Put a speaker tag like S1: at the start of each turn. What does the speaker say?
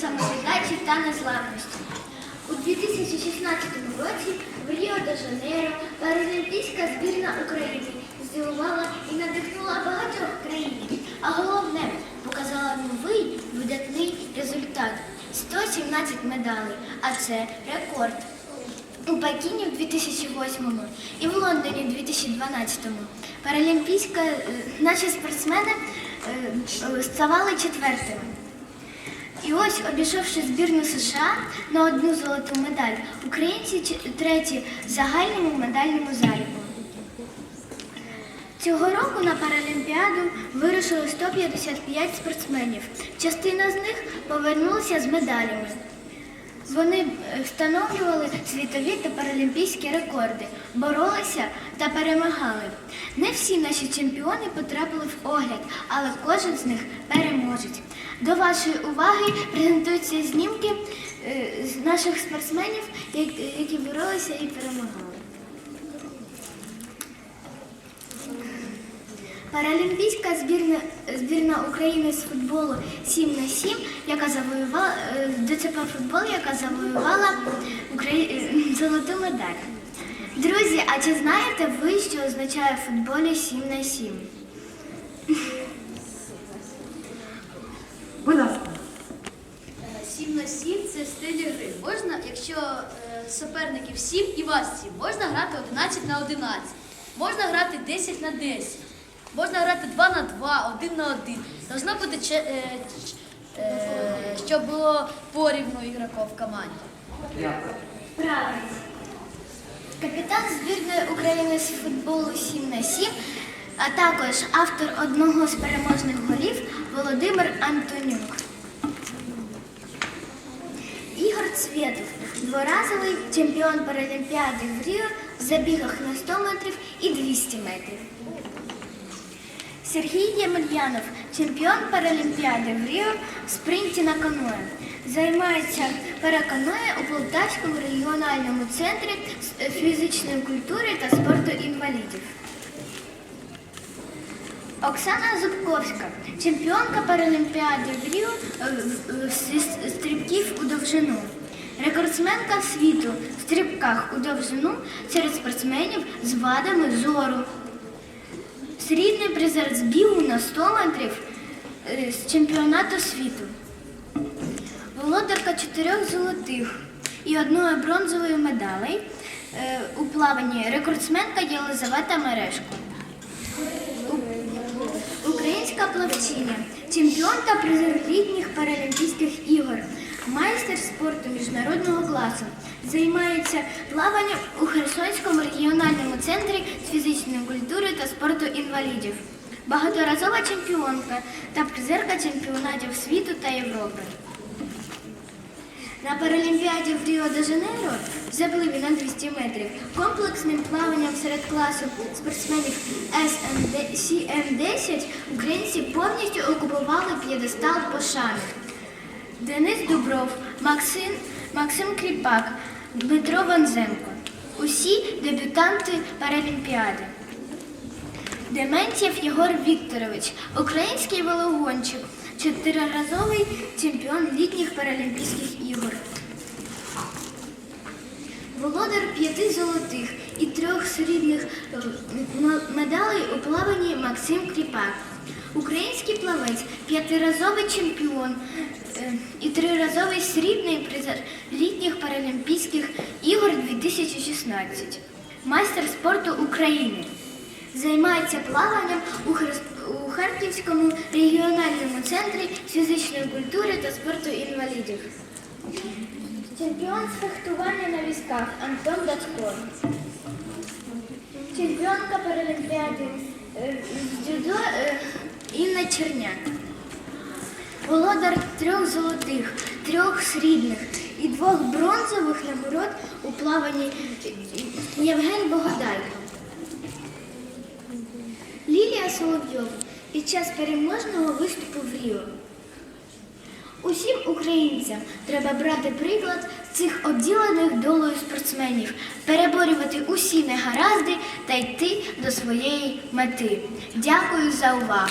S1: самовіддачі та незламності. У 2016 році в Ріо де Жанейро паралімпійська збірна України здивувала і надихнула багатьох країн, а головне показала новий видатний результат 117 медалей, а це рекорд. У Пекіні в 2008 і в Лондоні в 2012 паралімпійська е, наші спортсмени е, е, ставали четвертими. І ось, обійшовши збірну США на одну золоту медаль, українці треті в загальному медальному заліку. Цього року на Паралімпіаду вирушили 155 спортсменів. Частина з них повернулася з медалями. Вони е, встановлювали світові та паралімпійські рекорди, боролися та перемагали. Не всі наші чемпіони потрапили в огляд, але кожен з них переможець. До вашої уваги презентуються знімки е, наших спортсменів, які боролися і перемагали. Паралімпійська збірна, збірна України з футболу 7 на 7, яка завоювала е, ДЦП футбол, яка завоювала Украї... е, золоту медаль. Друзі, а чи знаєте ви, що означає в футболі 7 на 7?
S2: Будь ласка.
S3: 7 на 7 це стиль гри. Можна, якщо е, суперників 7 і вас 7, можна грати 11 на 11, можна грати 10 на 10, можна грати 2 на 2, 1 на 1. Должно бути, е, е, щоб було порівну ігроків в команді.
S1: Правильно. Капітан збірної України з футболу 7 на 7, а також автор одного з переможних голів Володимир Антонюк. Ігор Цвєтов, дворазовий чемпіон Паралімпіади в Ріо в забігах на 100 метрів і 200 метрів. Сергій Ємельянов, чемпіон Паралімпіади в Ріо в спринті на каное. Займається параканое у Полтавському регіональному центрі фізичної культури та спорту інвалідів. Оксана Зубковська, чемпіонка Паралімпіади в Ріо е, з стрибків у довжину. Рекордсменка світу в стрибках у довжину серед спортсменів з вадами зору. Срібний призер з бігу на 100 метрів е, з чемпіонату світу. Володарка чотирьох золотих і одної бронзової медалей е, у плаванні рекордсменка Єлизавета Мережко. Українська плавчиня, чемпіонка призер літніх паралімпійських майстер спорту міжнародного класу. Займається плаванням у Херсонському регіональному центрі з фізичної культури та спорту інвалідів. Багаторазова чемпіонка та призерка чемпіонатів світу та Європи. На Паралімпіаді в Ріо де Жанейро в запливі на 200 метрів комплексним плаванням серед класу спортсменів СМД CM10 українці повністю окупували п'єдестал пошани. Денис Дубров, Максим, Максим Кріпак, Дмитро Ванзенко. Усі дебютанти Паралімпіади. Дементьєв Єгор Вікторович, український велогонщик, чотириразовий чемпіон літніх паралімпійських ігор. Володар п'яти золотих і трьох срібних е, медалей у плаванні Максим Кріпак. Український плавець, п'ятиразовий чемпіон е, і триразовий срібний призер літніх паралімпійських ігор 2016. Майстер спорту України. Займається плаванням у, Хрес- у Харківському регіональному центрі фізичної культури та спорту інвалідів. Чемпіон з фехтування на візках Антон Дацько. Чемпіонка Паралімпіади е, з дзюдо Інна Черняк. Володар трьох золотих, трьох срібних і двох бронзових нагород у плаванні Євген Богодайко. Лілія Соловйов під час переможного виступу в Ріо. Усім українцям треба брати приклад цих обділених долою спортсменів, переборювати усі негаразди та йти до своєї мети. Дякую за увагу.